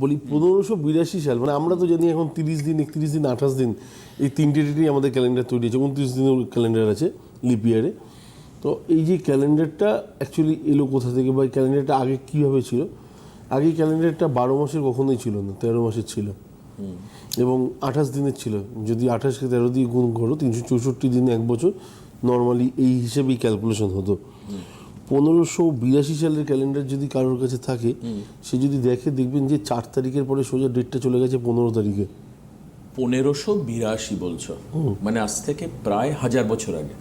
বলি পনেরোশো বিরাশি সাল মানে আমরা তো জানি এখন তিরিশ দিন একত্রিশ দিন আঠাশ দিন এই তিনটে ডেটেই আমাদের ক্যালেন্ডার তৈরি হয়েছে উনত্রিশ দিনের ক্যালেন্ডার আছে লিপিয়ারে তো এই যে ক্যালেন্ডারটা অ্যাকচুয়ালি এলো কোথা থেকে বা এই ক্যালেন্ডারটা আগে কীভাবে ছিল? আগে ক্যালেন্ডারটা বারো মাসের কখনোই ছিল না তেরো মাসের ছিল। এবং আঠাশ দিনের ছিল যদি আঠাশকে তেরো দিয়ে গুণ করো তিনশো চৌষট্টি দিন এক বছর নর্মালি এই হিসেবেই ক্যালকুলেশন হতো। পনেরোশো বিরাশি সালের ক্যালেন্ডার যদি কারোর কাছে থাকে সে যদি দেখে দেখবেন যে চার তারিখের পরে সোজা ডেটটা চলে গেছে পনেরো তারিখে। পনেরোশো বিরাশি বলছো? মানে আজ থেকে প্রায় হাজার বছর আগে।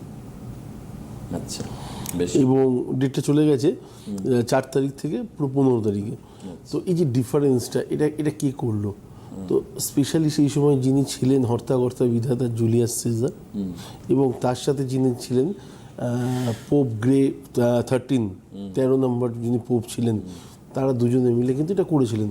আচ্ছা বেশ। এবং ডেটটা চলে গেছে চার তারিখ থেকে পুরো পনেরো তারিখে। তো এই যে ডিফারেন্সটা এটা এটা কে করল? তো স্পেশালি সেই সময় যিনি ছিলেন হর্তাকর্তা বিধাতা জুলিয়াস সিজার এবং তার সাথে যিনি ছিলেন পোপ গ্রে থার্টিন তেরো নম্বর যিনি পোপ ছিলেন তারা দুজনে মিলে কিন্তু এটা করেছিলেন।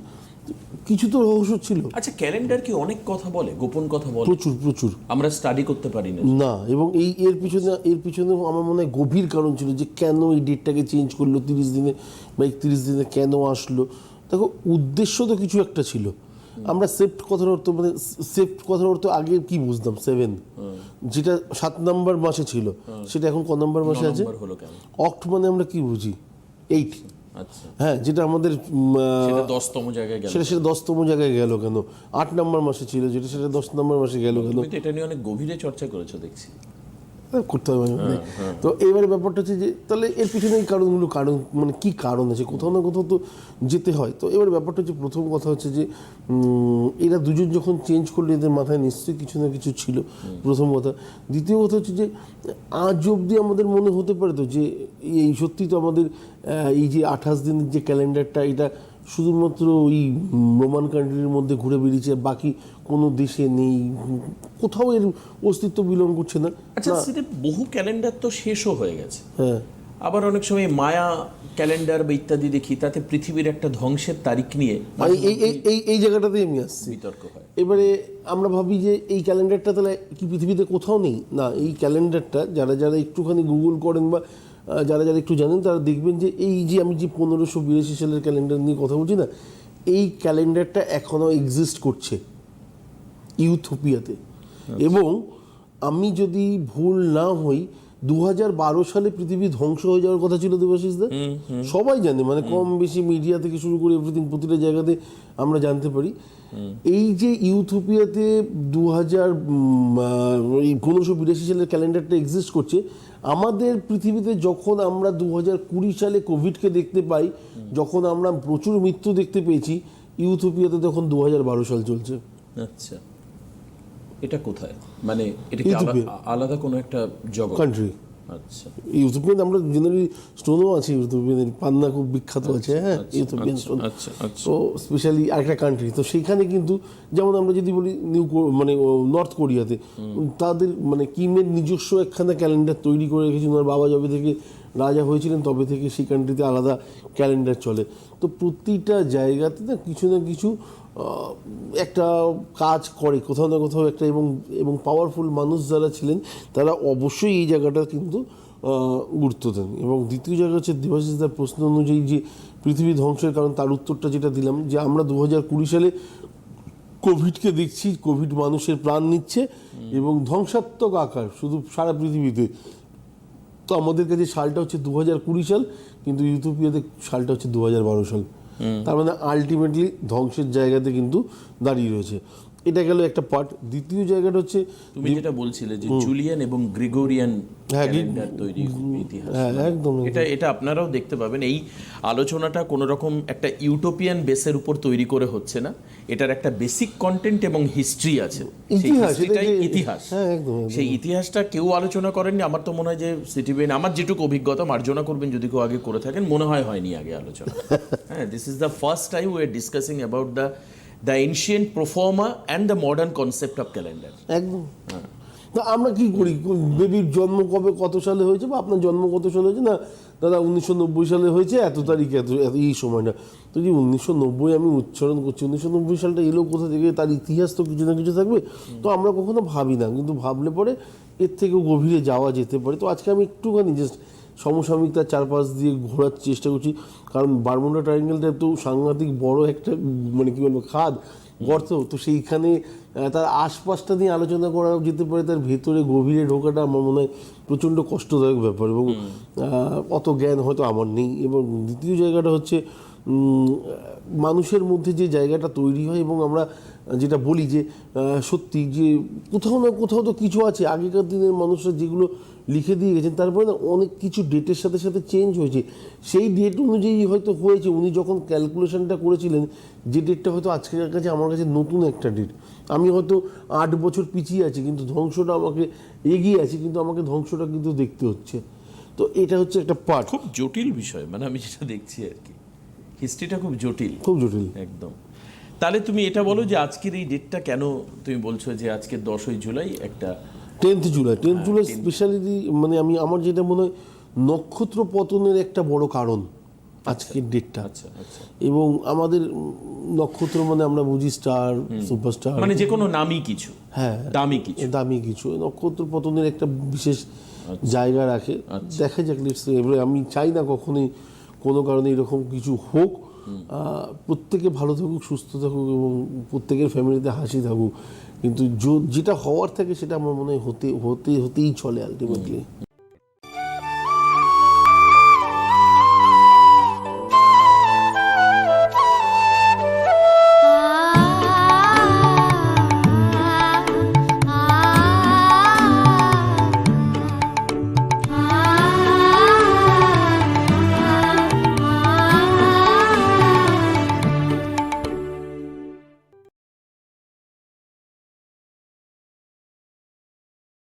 কিছু তো রহস্য ছিল। আচ্ছা ক্যালেন্ডার কি অনেক কথা বলে গোপন কথা বলে? প্রচুর প্রচুর। আমরা স্টাডি করতে পারি না। না এবং এই এর পিছনে এর পিছনে আমার মনে হয় গভীর কারণ ছিল যে কেন এই ডেটটাকে চেঞ্জ করল তিরিশ দিনে বা একত্রিশ দিনে কেন আসলো? দেখো উদ্দেশ্য তো কিছু একটা ছিল। আমরা সেফট কথার অর্থ মানে সেফট কথার অর্থ আগে কি বুঝতাম? সেভেন যেটা সাত নাম্বার মাসে ছিল সেটা এখন ক নাম্বার মাসে আছে? অক্ট মানে আমরা কি বুঝি? এইট আচ্ছা। হ্যাঁ যেটা আমাদের দশতম জায়গায় গেল। সেটা সেটা দশতম জায়গায় গেল কেন? আট নম্বর মাসে ছিল যেটা সেটা দশ নম্বর মাসে গেল কেন? এটা নিয়ে অনেক গভীরে চর্চা করেছ দেখছি। করতে হবে মাঝে মধ্যে। তো এবারে ব্যাপারটা হচ্ছে যে তাহলে এর পিছনে এই কারণগুলো কারণ মানে কি কারণ আছে? কোথাও না কোথাও তো যেতে হয়। তো এবার ব্যাপারটা হচ্ছে প্রথম কথা হচ্ছে যে এরা দুজন যখন চেঞ্জ করলে এদের মাথায় নিশ্চয়ই কিছু না কিছু ছিল প্রথম কথা। দ্বিতীয় কথা হচ্ছে যে আজ অবধি আমাদের মনে হতে পারে তো যে এই সত্যি তো আমাদের এই যে আঠাশ দিনের যে ক্যালেন্ডারটা এটা শুধুমাত্র ওই রোমান কান্ট্রির মধ্যে ঘুরে বেরিয়েছে বাকি কোনো দেশে নেই কোথাও এর অস্তিত্ব বিলং করছে না। আচ্ছা সেটা বহু ক্যালেন্ডার তো শেষও হয়ে গেছে। হ্যাঁ। আবার অনেক সময় মায়া ক্যালেন্ডার বা ইত্যাদি দেখি তাতে পৃথিবীর একটা ধ্বংসের তারিখ নিয়ে এই এই এই জায়গাটাতেই আমি আসছি। বিতর্ক হয়। এবারে আমরা ভাবি যে এই ক্যালেন্ডারটা তাহলে কি পৃথিবীতে কোথাও নেই? না এই ক্যালেন্ডারটা যারা যারা একটুখানি গুগল করেন বা যারা যারা একটু জানেন তারা দেখবেন যে এই যে আমি যে পনেরোশো বিরাশি সালের ক্যালেন্ডার নিয়ে কথা বলছি না এই ক্যালেন্ডারটা এখনও এক্সিস্ট করছে ইউথোপিয়াতে। এবং আমি যদি ভুল না হই দু বারো সালে পৃথিবী ধ্বংস হয়ে যাওয়ার কথা ছিল দেবাশিসদা সবাই জানে মানে কম বেশি মিডিয়া থেকে শুরু করে এভরিথিং প্রতিটা জায়গাতে আমরা জানতে পারি। এই যে ইউথোপিয়াতে দু হাজার পনেরোশো বিরাশি সালের ক্যালেন্ডারটা এক্সিস্ট করছে আমাদের পৃথিবীতে যখন আমরা দু হাজার কুড়ি সালে কোভিডকে দেখতে পাই যখন আমরা প্রচুর মৃত্যু দেখতে পেয়েছি ইউথোপিয়াতে তখন দু হাজার বারো সাল চলছে। আচ্ছা। এটা কোথায়? মানে এটা কি আলাদা কোনো একটা জগৎ? কান্ট্রি আচ্ছা। ইউথোপিয়ান আমরা জেনারেলি স্টোনও আছে ইউথোপিয়ান পান্না খুব বিখ্যাত আছে হ্যাঁ ইউথোপিয়ান স্টোন আচ্ছা আচ্ছা তো স্পেশালি আরেকটা কান্ট্রি তো সেইখানে কিন্তু যেমন আমরা যদি বলি নিউ মানে নর্থ কোরিয়াতে তাদের মানে কিমের নিজস্ব একখানা ক্যালেন্ডার তৈরি করে রেখেছে ওনার বাবা যবে থেকে রাজা হয়েছিলেন তবে থেকে সেই কান্ট্রিতে আলাদা ক্যালেন্ডার চলে। তো প্রতিটা জায়গাতে না কিছু না কিছু একটা কাজ করে কোথাও না কোথাও একটা এবং এবং পাওয়ারফুল মানুষ যারা ছিলেন তারা অবশ্যই এই জায়গাটা কিন্তু গুরুত্ব দেন। এবং দ্বিতীয় জায়গা হচ্ছে দেবাশিস দার প্রশ্ন অনুযায়ী যে পৃথিবী ধ্বংসের কারণ তার উত্তরটা যেটা দিলাম যে আমরা দু হাজার কুড়ি সালে কোভিডকে দেখছি কোভিড মানুষের প্রাণ নিচ্ছে এবং ধ্বংসাত্মক আকার শুধু সারা পৃথিবীতে। তো আমাদের কাছে সালটা হচ্ছে দু হাজার কুড়ি সাল কিন্তু ইউথোপিয়াতে সালটা হচ্ছে দু হাজার বারো সাল। তার মানে আলটিমেটলি ধ্বংসের জায়গাতে কিন্তু দাঁড়িয়ে রয়েছে। এটা গেল একটা পার্ট দ্বিতীয় জায়গাটা হচ্ছে তুমি যেটা বলছিলে যে জুলিয়ান এবং গ্রিগোরিয়ান হ্যাঁ, ক্যালেন্ডার তৈরি ইতিহাস। হ্যাঁ একদম এটা এটা আপনারাও দেখতে পাবেন। এই আলোচনাটা কোনো রকম একটা ইউটোপিয়ান বেসের উপর তৈরি করে হচ্ছে না। এটার একটা বেসিক কন্টেন্ট এবং হিস্ট্রি আছে। সেই ইতিহাস, হ্যাঁ। সেই ইতিহাসটা কেউ আলোচনা করেননি। আমার তো মনে হয় যে সিটিবেন আমার যেটুকু অভিজ্ঞতা মার্জনা করবেন যদি কেউ আগে করে থাকেন মনে হয় হয়নি আগে আলোচনা। হ্যাঁ this is the first time we are discussing about the the ancient proforma and the modern concept of calendar একদম। না, আমরা কি করি? বেবির জন্ম কবে, কত সালে হয়েছে বা আপনার জন্ম কত সালে হয়েছে? না, দাদা, উনিশশো নব্বই সালে হয়েছে, এত তারিখে, এত, এত- এই সময়টা তো যে উনিশশো নব্বই আমি উচ্চারণ করছি, উনিশশো নব্বই সালটা এলো কোথা থেকে? তার ইতিহাস তো কিছু না কিছু থাকবে। তো আমরা কখনো ভাবি না, কিন্তু ভাবলে পরে এর থেকেও গভীরে যাওয়া যেতে পারে। তো আজকে আমি একটুখানি জাস্ট সমসাময়িক তার চারপাশ দিয়ে ঘোরার চেষ্টা করছি। কারণ বারমুন্ডা ট্রায়াঙ্গেলটা তো সাংঘাতিক বড় একটা মানে কী বলব খাদ গর্ত। তো সেইখানে তার আশপাশটা নিয়ে আলোচনা করা যেতে পারে তার ভেতরে গভীরে ঢোকাটা আমার মনে হয় প্রচণ্ড কষ্টদায়ক ব্যাপার। এবং অত জ্ঞান হয়তো আমার নেই। এবং দ্বিতীয় জায়গাটা হচ্ছে মানুষের মধ্যে যে জায়গাটা তৈরি হয় এবং আমরা যেটা বলি যে সত্যি যে কোথাও না কোথাও তো কিছু আছে। আগেকার দিনের মানুষরা যেগুলো লিখে দিয়ে গেছেন, তারপরে না অনেক কিছু ডেটের সাথে সাথে চেঞ্জ হয়েছে। সেই ডেট অনুযায়ী হয়তো হয়েছে। উনি যখন ক্যালকুলেশনটা করেছিলেন, যে ডেটটা হয়তো আজকের কাছে আমার কাছে নতুন একটা ডেট আমি হয়তো আট বছর পিছিয়ে আছি, কিন্তু ধ্বংসটা আমাকে এগিয়ে আছে, কিন্তু আমাকে ধ্বংসটা কিন্তু দেখতে হচ্ছে। তো এটা হচ্ছে একটা পার্ট খুব জটিল বিষয় মানে আমি যেটা দেখছি আর কি। হিস্ট্রিটা খুব জটিল। খুব জটিল। একদম। তাহলে তুমি এটা বলো যে আজকের এই ডেটটা কেন তুমি বলছো যে আজকে দশই জুলাই একটা tenth July. Tenth July speciality মানে আমি আমার যেটা মনে হয় নক্ষত্র পতনের একটা বড় কারণ আজকের ডেটটা আচ্ছা আচ্ছা। এবং আমাদের নক্ষত্র মানে আমরা বুঝি স্টার সুপারস্টার মানে যে কোনো নামই কিছু। হ্যাঁ। দামি কিছু। দামি কিছু। নক্ষত্র পতনের একটা বিশেষ জায়গা রাখে। দেখা যাক আমি চাই না কখনোই কোনো কারণে এরকম কিছু হোক প্রত্যেকে ভালো থাকুক, সুস্থ থাকুক এবং প্রত্যেকের ফ্যামিলিতে হাসি থাকুক। কিন্তু যেটা হওয়ার থাকে সেটা আমার মনে হয় হতে হতে, হতেই চলে আলটিমেটলি